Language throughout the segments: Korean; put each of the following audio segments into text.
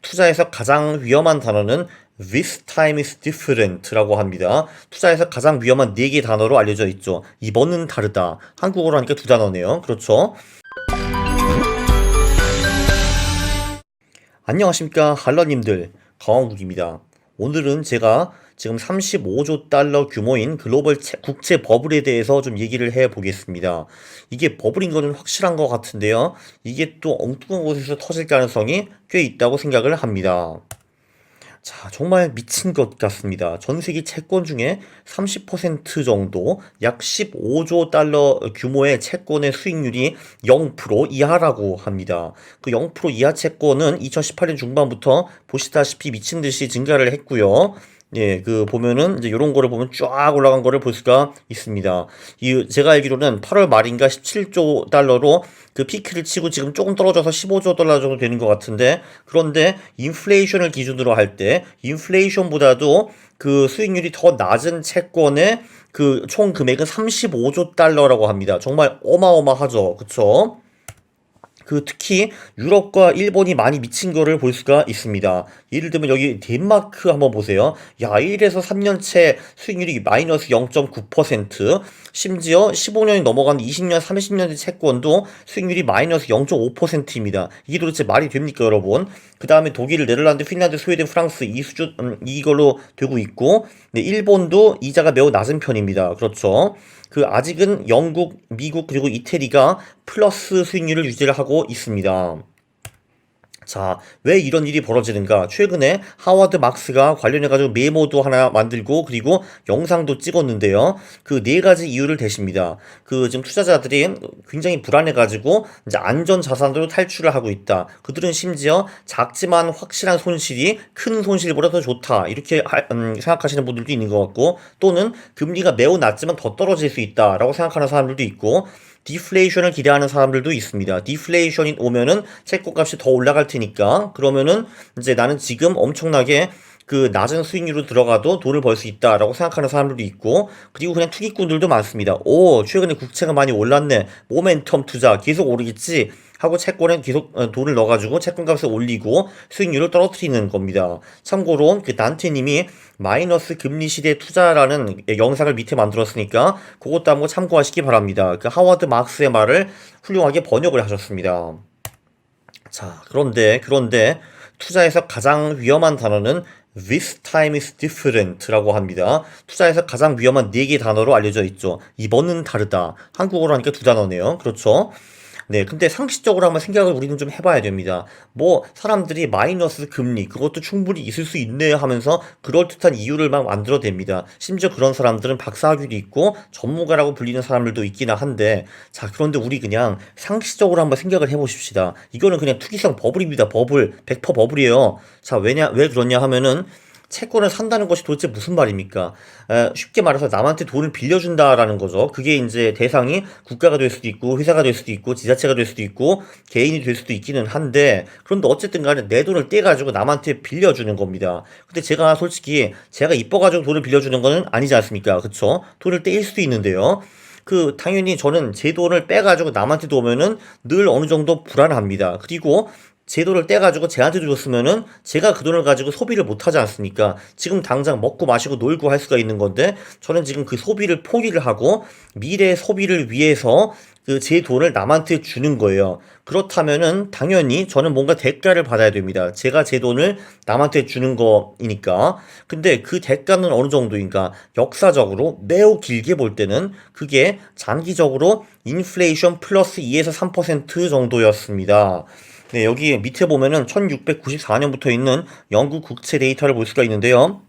투자에서 가장 위험한 단어는 this time is different라고 합니다. 투자에서 가장 위험한 4개 단어로 알려져 있죠. 이번은 다르다. 한국어로 하니까 두 단어네요. 그렇죠? 안녕하십니까 할러님들 강원국입니다. 오늘은 제가 지금 35조 달러 규모인 글로벌 채- 국채 버블에 대해서 좀 얘기를 해 보겠습니다. 이게 버블인 거는 확실한 것 같은데요. 이게 또 엉뚱한 곳에서 터질 가능성이 꽤 있다고 생각을 합니다. 자, 정말 미친 것 같습니다. 전 세계 채권 중에 30% 정도, 약 15조 달러 규모의 채권의 수익률이 0% 이하라고 합니다. 그 0% 이하 채권은 2018년 중반부터 보시다시피 미친 듯이 증가를 했고요. 예, 그 보면은 이제 요런 거를 보면 쫙 올라간 거를 볼 수가 있습니다. 이 제가 알기로는 8월 말인가 17조 달러로 그 피크를 치고 지금 조금 떨어져서 15조 달러 정도 되는 것 같은데 그런데 인플레이션을 기준으로 할 때 인플레이션보다도 그 수익률이 더 낮은 채권의 그 총 금액은 35조 달러라고 합니다. 정말 어마어마하죠. 그쵸? 그 특히 유럽과 일본이 많이 미친 거를 볼 수가 있습니다. 예를 들면 여기 덴마크 한번 보세요. 야, 1에서 3년째 수익률이 마이너스 0.9%, 심지어 15년이 넘어간 20년, 30년대 채권도 수익률이 마이너스 0.5%입니다. 이게 도대체 말이 됩니까, 여러분? 그 다음에 독일, 네덜란드, 핀란드, 스웨덴, 프랑스 이 수준 음, 이걸로 되고 있고, 네, 일본도 이자가 매우 낮은 편입니다. 그렇죠? 그 아직은 영국, 미국 그리고 이태리가 플러스 수익률을 유지를 하고 있습니다. 자, 왜 이런 일이 벌어지는가? 최근에 하워드 막스가 관련해가지고 메모도 하나 만들고, 그리고 영상도 찍었는데요. 그 네 가지 이유를 대십니다. 그 지금 투자자들이 굉장히 불안해가지고, 이제 안전 자산으로 탈출을 하고 있다. 그들은 심지어 작지만 확실한 손실이 큰 손실보다 더 좋다. 이렇게 하- 음, 생각하시는 분들도 있는 것 같고, 또는 금리가 매우 낮지만 더 떨어질 수 있다라고 생각하는 사람들도 있고, 디플레이션을 기대하는 사람들도 있습니다. 디플레이션이 오면은 채권값이 더 올라갈 테니까 그러면은 이제 나는 지금 엄청나게 그 낮은 수익률로 들어가도 돈을 벌 수 있다라고 생각하는 사람들도 있고 그리고 그냥 투기꾼들도 많습니다. 오 최근에 국채가 많이 올랐네. 모멘텀 투자 계속 오르겠지 하고 채권에 계속 어, 돈을 넣어가지고 채권값을 올리고 수익률을 떨어뜨리는 겁니다. 참고로 그 단테님이 마이너스 금리 시대 투자라는 영상을 밑에 만들었으니까 그것도 한번 참고하시기 바랍니다. 그 하워드 막스의 말을 훌륭하게 번역을 하셨습니다. 자, 그런데, 그런데, 투자에서 가장 위험한 단어는 this time is different라고 합니다. 투자에서 가장 위험한 4개 단어로 알려져 있죠. 이번은 다르다. 한국어로 하니까 두 단어네요. 그렇죠? 네, 근데 상식적으로 한번 생각을 우리는 좀 해봐야 됩니다. 뭐, 사람들이 마이너스 금리, 그것도 충분히 있을 수 있네 하면서 그럴듯한 이유를 막 만들어댑니다. 심지어 그런 사람들은 박사학위도 있고 전문가라고 불리는 사람들도 있기는 한데, 자, 그런데 우리 그냥 상식적으로 한번 생각을 해보십시다. 이거는 그냥 투기성 버블입니다. 버블. 100% 버블이에요. 자, 왜냐, 왜 그러냐 하면은, 채권을 산다는 것이 도대체 무슨 말입니까? 에, 쉽게 말해서 남한테 돈을 빌려준다라는 거죠. 그게 이제 대상이 국가가 될 수도 있고, 회사가 될 수도 있고, 지자체가 될 수도 있고, 개인이 될 수도 있기는 한데, 그런데 어쨌든 간에 내 돈을 떼가지고 남한테 빌려주는 겁니다. 근데 제가 솔직히, 제가 이뻐가지고 돈을 빌려주는 거는 아니지 않습니까? 그쵸? 돈을 떼일 수도 있는데요. 그, 당연히 저는 제 돈을 빼가지고 남한테 도면은 늘 어느 정도 불안합니다. 그리고 제 돈을 떼가지고 쟤한테 줬으면은 제가 그 돈을 가지고 소비를 못 하지 않습니까? 지금 당장 먹고 마시고 놀고 할 수가 있는 건데 저는 지금 그 소비를 포기를 하고 미래 소비를 위해서 그 제 돈을 남한테 주는 거예요. 그렇다면은 당연히 저는 뭔가 대가를 받아야 됩니다. 제가 제 돈을 남한테 주는 거이니까. 근데 그 대가는 어느 정도인가? 역사적으로 매우 길게 볼 때는 그게 장기적으로 인플레이션 플러스 2에서 3% 정도였습니다. 네, 여기 밑에 보면은 1694년부터 있는 영국 국채 데이터를 볼 수가 있는데요.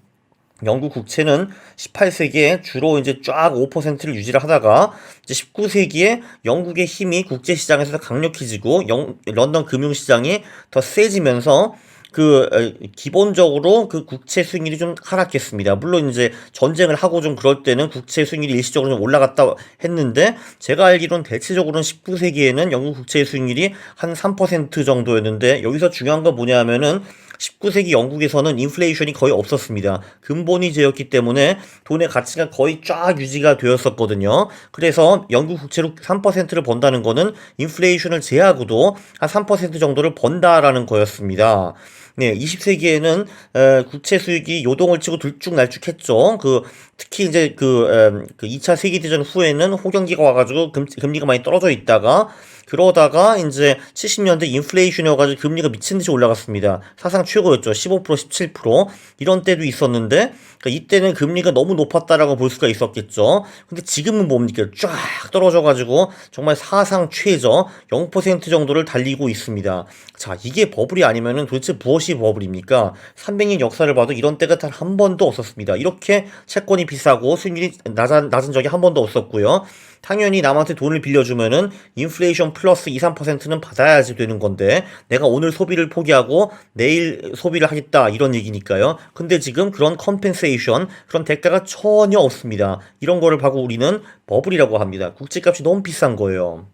영국 국채는 18세기에 주로 이제 쫙 5%를 유지를 하다가 이제 19세기에 영국의 힘이 국제 시장에서 강력해지고 영, 런던 금융 시장이 더 세지면서 그 에, 기본적으로 그 국채 수익률이 좀 하락했습니다. 물론 이제 전쟁을 하고 좀 그럴 때는 국채 수익률이 일시적으로 좀 올라갔다 했는데 제가 알기로는 대체적으로는 19세기에는 영국 국채 수익률이 한 3% 정도였는데 여기서 중요한 건 뭐냐면은 19세기 영국에서는 인플레이션이 거의 없었습니다. 근본이 제였기 때문에 돈의 가치가 거의 쫙 유지가 되었었거든요. 그래서 영국 국채로 3%를 번다는 거는 인플레이션을 제하고도 한 3% 정도를 번다라는 거였습니다. 네, 20세기에는 에, 국채 수익이 요동을 치고 들쭉날쭉했죠. 그 특히 이제 그, 에, 그 2차 세계 대전 후에는 호경기가 와가지고 금, 금리가 많이 떨어져 있다가 그러다가 이제 70년대 인플레이션이어가지고 금리가 미친 듯이 올라갔습니다. 사상 최고였죠. 15% 17% 이런 때도 있었는데 그러니까 이때는 금리가 너무 높았다라고 볼 수가 있었겠죠. 근데 지금은 뭡니까? 쫙 떨어져가지고 정말 사상 최저 0% 정도를 달리고 있습니다. 자, 이게 버블이 아니면은 도대체 무엇이 버블입니까? 300년 역사를 봐도 이런 때가 단 한 번도 없었습니다. 이렇게 채권이 비싸고 수익률이 낮은, 낮은 적이 한 번도 없었고요. 당연히 남한테 돈을 빌려주면은 인플레이션 플러스 2, 3%는 받아야지 되는 건데 내가 오늘 소비를 포기하고 내일 소비를 하겠다 이런 얘기니까요. 근데 지금 그런 컴펜세이션 그런 대가가 전혀 없습니다. 이런 거를 보고 우리는 버블이라고 합니다. 국제값이 너무 비싼 거예요.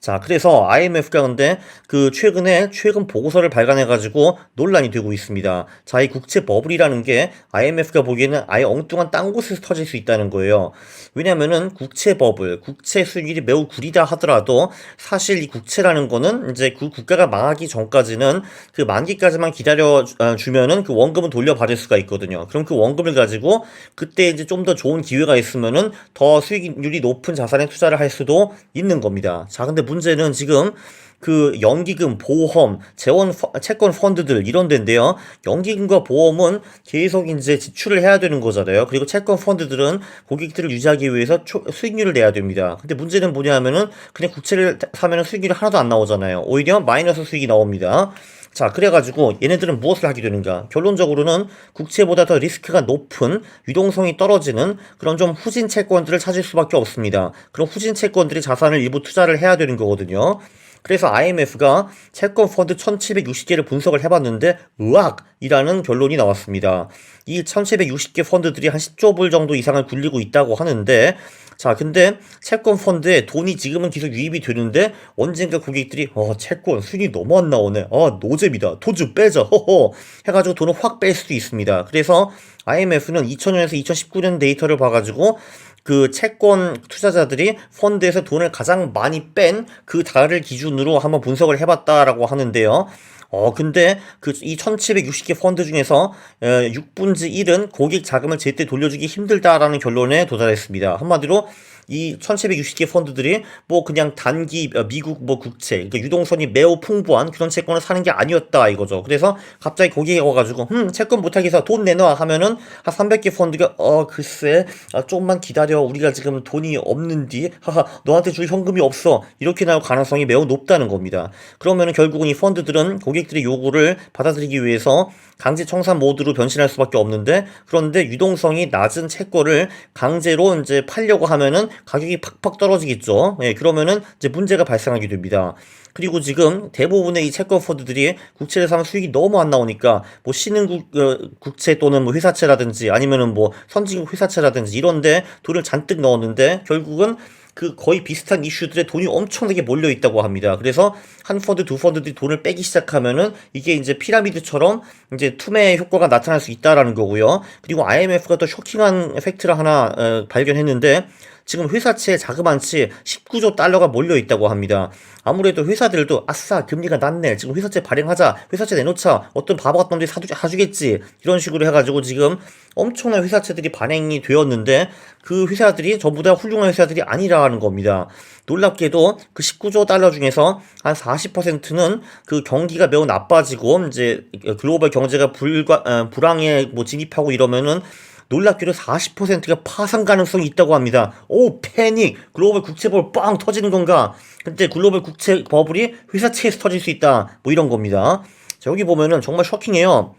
자, 그래서 IMF가 근데 그 최근에 최근 보고서를 발간해가지고 논란이 되고 있습니다. 자, 이 국채 버블이라는 게 IMF가 보기에는 아예 엉뚱한 딴 곳에서 터질 수 있다는 거예요. 왜냐면은 국채 버블, 국채 수익률이 매우 구리다 하더라도 사실 이 국채라는 거는 이제 그 국가가 망하기 전까지는 그 만기까지만 기다려 어, 주면은 그 원금은 돌려받을 수가 있거든요. 그럼 그 원금을 가지고 그때 이제 좀 더 좋은 기회가 있으면은 더 수익률이 높은 자산에 투자를 할 수도 있는 겁니다. 자, 근데 문제는 지금 그 연기금, 보험, 재원, 퍼- 채권 펀드들 이런 데인데요. 연기금과 보험은 계속 이제 지출을 해야 되는 거잖아요. 그리고 채권 펀드들은 고객들을 유지하기 위해서 초- 수익률을 내야 됩니다. 근데 문제는 뭐냐면은 그냥 국채를 사면은 수익률이 하나도 안 나오잖아요. 오히려 마이너스 수익이 나옵니다. 자, 그래가지고 얘네들은 무엇을 하게 되는가? 결론적으로는 국채보다 더 리스크가 높은 유동성이 떨어지는 그런 좀 후진 채권들을 찾을 수밖에 없습니다. 그런 후진 채권들이 자산을 일부 투자를 해야 되는 거거든요. 그래서 IMF가 채권 펀드 1760개를 분석을 해봤는데 의학이라는 결론이 나왔습니다. 이 1760개 펀드들이 한 10조 불 정도 이상을 굴리고 있다고 하는데 자, 근데 채권 펀드에 돈이 지금은 계속 유입이 되는데 언젠가 고객들이 어, 채권 수익이 너무 안 나오네. 아, 노잼이다. 도주 빼자. 허허. 해가지고 돈을 확 뺄 수도 있습니다. 그래서 IMF는 2000년에서 2019년 데이터를 봐가지고 그 채권 투자자들이 펀드에서 돈을 가장 많이 뺀 그 달을 기준으로 한번 분석을 해봤다라고 하는데요. 어, 근데 그 이 1760개 펀드 중에서 에, 6분지 1은 고객 자금을 제때 돌려주기 힘들다라는 결론에 도달했습니다. 한마디로 이 1760개 펀드들이 뭐 그냥 단기 어, 미국 뭐 국채, 그러니까 유동성이 매우 풍부한 그런 채권을 사는 게 아니었다 이거죠. 그래서 갑자기 고객이 와가지고 음 채권 못하게 해서 돈 내놔. 하면은 한 300개 펀드가 어 글쎄 아, 조금만 기다려. 우리가 지금 돈이 없는디. 하하 너한테 줄 현금이 없어. 이렇게 나올 가능성이 매우 높다는 겁니다. 그러면은 결국은 이 펀드들은 고객들의 요구를 받아들이기 위해서 강제 청산 모드로 변신할 수밖에 없는데 그런데 유동성이 낮은 채권을 강제로 이제 팔려고 하면은 가격이 팍팍 떨어지겠죠. 예, 그러면은 이제 문제가 발생하게 됩니다. 그리고 지금 대부분의 이 채권 펀드들이 국채를 사면 수익이 너무 안 나오니까 뭐 신흥 국 어, 국채 또는 뭐 회사채라든지 아니면은 뭐 선진국 회사채라든지 이런데 돈을 잔뜩 넣었는데 결국은 그 거의 비슷한 이슈들에 돈이 엄청나게 몰려 있다고 합니다. 그래서 한 펀드, 두 펀드들이 돈을 빼기 시작하면은 이게 이제 피라미드처럼 이제 투매 효과가 나타날 수 있다라는 거고요. 그리고 IMF가 또 쇼킹한 팩트를 하나 어, 발견했는데 지금 회사채 자그만치 19조 달러가 몰려 있다고 합니다. 아무래도 회사들도 아싸 금리가 낮네 지금 회사채 발행하자 회사채 내놓자 어떤 바보 같은 놈들이 사주, 사주겠지 이런 식으로 해가지고 지금 엄청난 회사채들이 발행이 되었는데 그 회사들이 전부 다 훌륭한 회사들이 아니라는 겁니다. 놀랍게도 그 19조 달러 중에서 한 40%는 그 경기가 매우 나빠지고 이제 글로벌 경제가 불과 어, 불황에 뭐 진입하고 이러면은 놀랍게도 40%가 파산 가능성이 있다고 합니다. 오, 패닉! 글로벌 국채 버블 빵 터지는 건가? 근데 글로벌 국채 버블이 회사채에서 터질 수 있다. 뭐 이런 겁니다. 자, 여기 보면은 정말 쇼킹해요.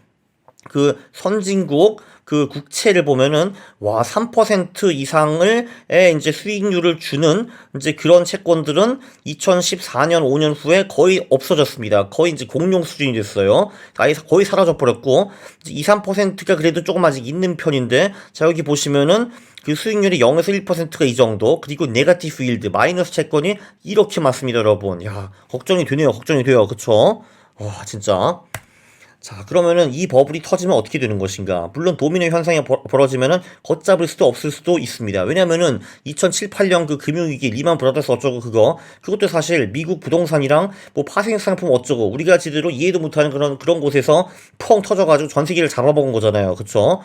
그 선진국 그 국채를 보면은 와 3% 이상을 에 이제 수익률을 주는 이제 그런 채권들은 2014년 5년 후에 거의 없어졌습니다. 거의 이제 공룡 수준이 됐어요. 아예 거의 사라져 버렸고 2, 3%가 그래도 조금 아직 있는 편인데 자 여기 보시면은 그 수익률이 0에서 1%가 이 정도 그리고 네가티브 일드 마이너스 채권이 이렇게 많습니다 여러분 야 걱정이 되네요 걱정이 돼요 그쵸 와 진짜 자, 그러면은 이 버블이 터지면 어떻게 되는 것인가? 물론 도미노 현상이 벌- 벌어지면은 걷잡을 수도 없을 수도 있습니다. 왜냐면은 2007, 8년 그 금융위기 리만 브라더스 어쩌고 그거 그것도 사실 미국 부동산이랑 뭐 파생 상품 어쩌고 우리가 제대로 이해도 못하는 그런 그런 곳에서 펑 터져가지고 전 세계를 잡아먹은 거잖아요. 그쵸?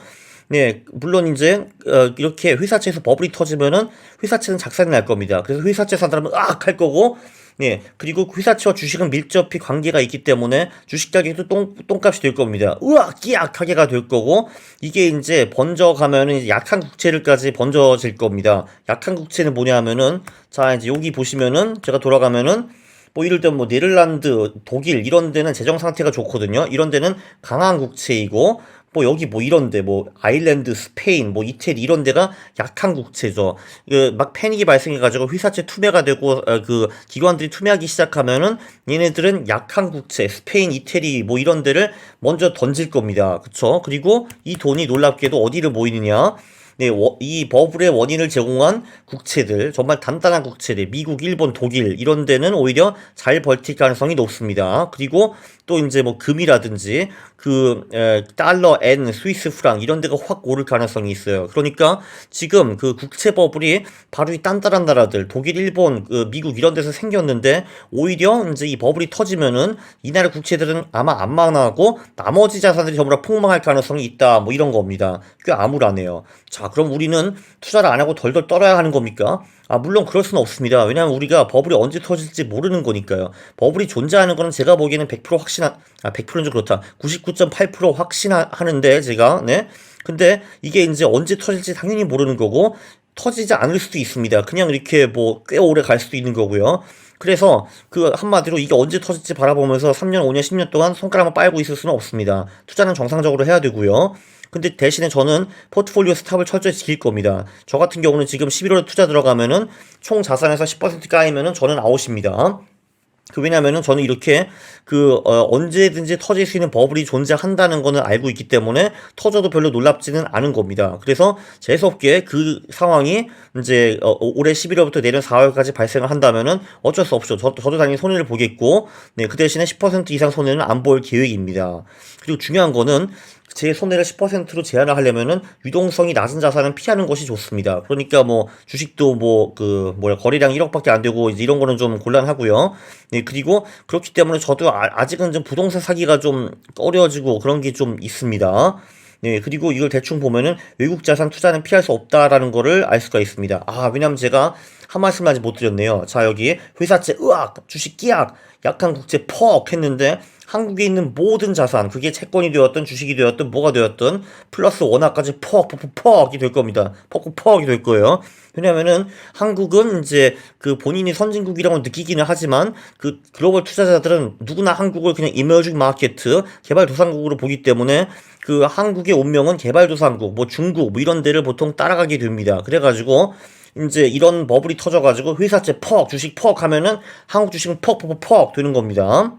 네, 물론 이제 어, 이렇게 회사채에서 버블이 터지면은 회사채는 작살이 날 겁니다. 그래서 회사채 산 사람은 으악 할 거고 네, 그리고 회사채와 주식은 밀접히 관계가 있기 때문에 주식 가격도 똥, 똥값이 될 겁니다. 으악, 끼악하게가 될 거고, 이게 이제 번져가면은 약한 국채를까지 번져질 겁니다. 약한 국채는 뭐냐 하면은, 자, 이제 여기 보시면은, 제가 돌아가면은, 뭐 이럴 때뭐 네덜란드, 독일 이런 데는 재정 상태가 좋거든요. 이런 데는 강한 국채이고 뭐 여기 뭐 이런데 뭐 아일랜드, 스페인, 뭐 이태리 이런 데가 약한 국채죠. 그막 패닉이 발생해가지고 회사채 투매가 되고 어, 그 기관들이 투매하기 시작하면은 얘네들은 약한 국채, 스페인, 이태리 뭐 이런 데를 먼저 던질 겁니다. 그쵸? 그리고 이 돈이 놀랍게도 어디를 모이느냐? 네, 워- 이 버블의 원인을 제공한 국채들, 정말 단단한 국채들, 미국, 일본, 독일 이런 데는 오히려 잘 버틸 가능성이 높습니다. 그리고 또 이제 뭐 금이라든지 그 에, 달러, 엔, 스위스 프랑 이런 데가 확 오를 가능성이 있어요. 그러니까 지금 그 국채 버블이 바로 이 단단한 나라들, 독일, 일본, 그 미국 이런 데서 생겼는데 오히려 이제 이 버블이 터지면은 이 나라 국채들은 아마 안 망하고 나머지 자산들이 전부 다 폭망할 가능성이 있다. 뭐 이런 겁니다. 꽤 암울하네요. 자, 그럼 우리는 투자를 안 하고 덜덜 떨어야 하는 겁니까? 아, 물론 그럴 수는 없습니다. 왜냐하면 우리가 버블이 언제 터질지 모르는 거니까요. 버블이 존재하는 거는 제가 보기에는 100% 확신한, 아, 100%는 좀 그렇다. 99.8% 확신하는데, 제가, 네. 근데 이게 이제 언제 터질지 당연히 모르는 거고, 터지지 않을 수도 있습니다. 그냥 이렇게 뭐 꽤 오래 갈 수도 있는 거고요. 그래서 그 한마디로 이게 언제 터질지 바라보면서 3년, 5년, 10년 동안 손가락만 빨고 있을 수는 없습니다. 투자는 정상적으로 해야 되고요. 근데 대신에 저는 포트폴리오 스탑을 철저히 지킬 겁니다. 저 같은 경우는 지금 11월에 투자 들어가면은 총 자산에서 10% 까이면은 저는 아웃입니다. 그 왜냐면은 저는 이렇게 그 어, 언제든지 터질 수 있는 버블이 존재한다는 거는 알고 있기 때문에 터져도 별로 놀랍지는 않은 겁니다. 그래서 재수없게 그 상황이 이제 어, 올해 11월부터 내년 4월까지 발생을 한다면은 어쩔 수 없죠. 저, 저도 당연히 손해를 보겠고, 네, 그 대신에 10% 이상 손해는 안 볼 계획입니다. 그리고 중요한 거는 제 손해를 10%로 제한을 하려면은 유동성이 낮은 자산은 피하는 것이 좋습니다. 그러니까 뭐 주식도 뭐 그 뭐야 거래량 1억밖에 안 되고 이제 이런 거는 좀 곤란하고요. 네 그리고 그렇기 때문에 저도 아, 직은좀 부동산 사기가 좀 어려워지고 그런 게 좀 있습니다. 네, 그리고 이걸 대충 보면은 외국 자산 투자는 피할 수 없다라는 거를 알 수가 있습니다. 아, 왜냐면 제가 한 말씀 아직 못 드렸네요. 자, 여기 회사채 으악, 주식 끼악, 약한 국채 퍽 했는데 한국에 있는 모든 자산, 그게 채권이 되었든 주식이 되었든 뭐가 되었든 플러스 원화까지 퍽퍽퍽퍽이 될 겁니다. 퍽퍽퍽이 될 거예요. 왜냐면은 한국은 이제 그 본인이 선진국이라고 느끼기는 하지만 그 글로벌 투자자들은 누구나 한국을 그냥 이머징 마케트, 개발도상국으로 보기 때문에 그 한국의 운명은 개발도상국, 뭐 중국, 뭐 이런 데를 보통 따라가게 됩니다. 그래가지고 이제 이런 버블이 터져가지고 회사채 퍽, 주식 퍽 하면은 한국 주식은 퍽 퍽 퍽 되는 겁니다.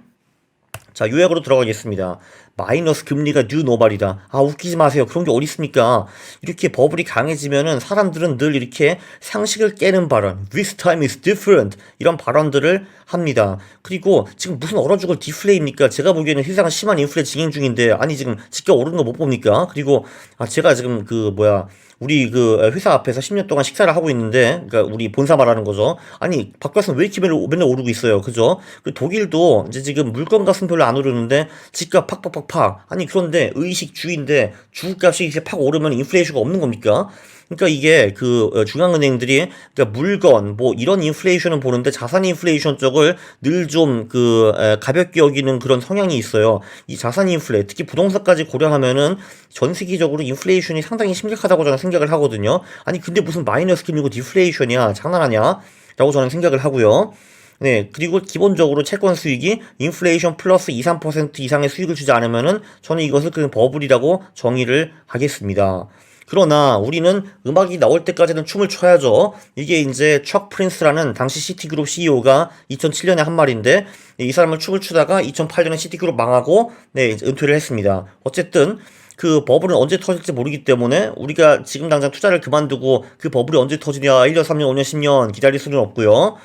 자, 요약으로 들어가겠습니다. 마이너스 금리가 뉴 노말이다. 아, 웃기지 마세요. 그런 게 어디 있습니까? 이렇게 버블이 강해지면은 사람들은 늘 이렇게 상식을 깨는 발언, this time is different. 이런 발언들을 합니다. 그리고 지금 무슨 얼어 죽을 디플레이입니까? 제가 보기에는 세상은 심한 인플레 진행 중인데, 아니, 지금 집값 오르는 거 못 봅니까? 그리고, 아, 제가 지금 그, 뭐야, 우리 그 회사 앞에서 10년 동안 식사를 하고 있는데, 그러니까 우리 본사 말하는 거죠. 아니, 바깥은 왜 이렇게 맨날, 맨날 오르고 있어요. 그죠? 그 독일도 이제 지금 물건 값은 별로 안 오르는데, 집값 팍팍팍 팍. 아니, 그런데 의식주인데 주식값이 이렇게 팍 오르면 인플레이션가 없는 겁니까? 그러니까 이게 그 어, 중앙은행들이 그러니까 물건 뭐 이런 인플레이션은 보는데 자산 인플레이션 쪽을 늘 좀 그 가볍게 여기는 그런 성향이 있어요. 이 자산 인플레 특히 부동산까지 고려하면은 전 세계적으로 인플레이션이 상당히 심각하다고 저는 생각을 하거든요. 아니 근데 무슨 마이너스 금리고 디플레이션이야 장난하냐? 라고 저는 생각을 하고요. 네, 그리고 기본적으로 채권 수익이 인플레이션 플러스 2, 3% 이상의 수익을 주지 않으면은 저는 이것을 그냥 버블이라고 정의를 하겠습니다. 그러나 우리는 음악이 나올 때까지는 춤을 춰야죠. 이게 이제 척 프린스라는 당시 시티그룹 CEO가 2007년에 한 말인데 이 사람은 춤을 추다가 2008년에 시티그룹 망하고 네, 이제 은퇴를 했습니다. 어쨌든 그 버블은 언제 터질지 모르기 때문에 우리가 지금 당장 투자를 그만두고 그 버블이 언제 터지냐 1년, 3년, 5년, 10년 기다릴 수는 없고요.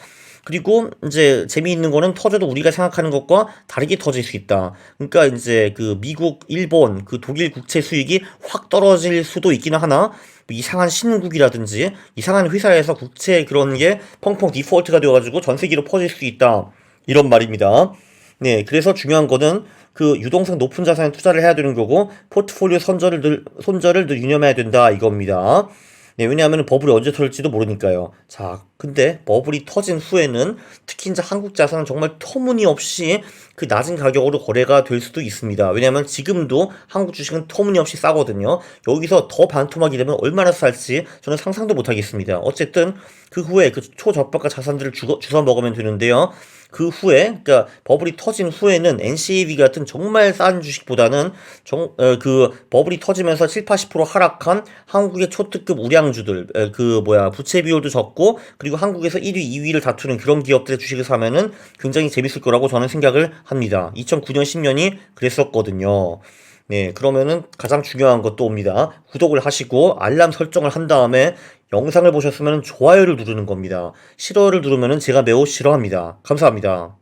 그리고 이제 재미있는 거는 터져도 우리가 생각하는 것과 다르게 터질 수 있다. 그러니까 이제 그 미국, 일본, 그 독일 국채 수익이 확 떨어질 수도 있기는 하나 뭐 이상한 신국이라든지 이상한 회사에서 국채 그런 게 펑펑 디폴트가 되어가지고 전 세계로 퍼질 수 있다. 이런 말입니다. 네, 그래서 중요한 거는 그 유동성 높은 자산에 투자를 해야 되는 거고 포트폴리오 선절을 늘, 손절을 늘 유념해야 된다 이겁니다. 네, 왜냐하면 버블이 언제 터질지도 모르니까요. 자, 근데 버블이 터진 후에는 특히 이제 한국 자산은 정말 터무니없이 그 낮은 가격으로 거래가 될 수도 있습니다. 왜냐하면 지금도 한국 주식은 터무니없이 싸거든요. 여기서 더 반토막이 되면 얼마나 쌀지 저는 상상도 못 하겠습니다. 어쨌든 그 후에 그 초저가가 자산들을 주거, 주워 먹으면 되는데요. 그 후에 그러니까 버블이 터진 후에는 NCAV 같은 정말 싼 주식보다는 정, 어, 그 버블이 터지면서 7, 80% 하락한 한국의 초특급 우량주들 에, 그 뭐야 부채 비율도 적고 그리고 한국에서 1위, 2위를 다투는 그런 기업들의 주식을 사면은 굉장히 재밌을 거라고 저는 생각을 합니다. 2009년, 10년이 그랬었거든요. 네, 그러면은 가장 중요한 것도 옵니다. 구독을 하시고 알람 설정을 한 다음에 영상을 보셨으면 좋아요를 누르는 겁니다. 싫어요를 누르면 제가 매우 싫어합니다. 감사합니다.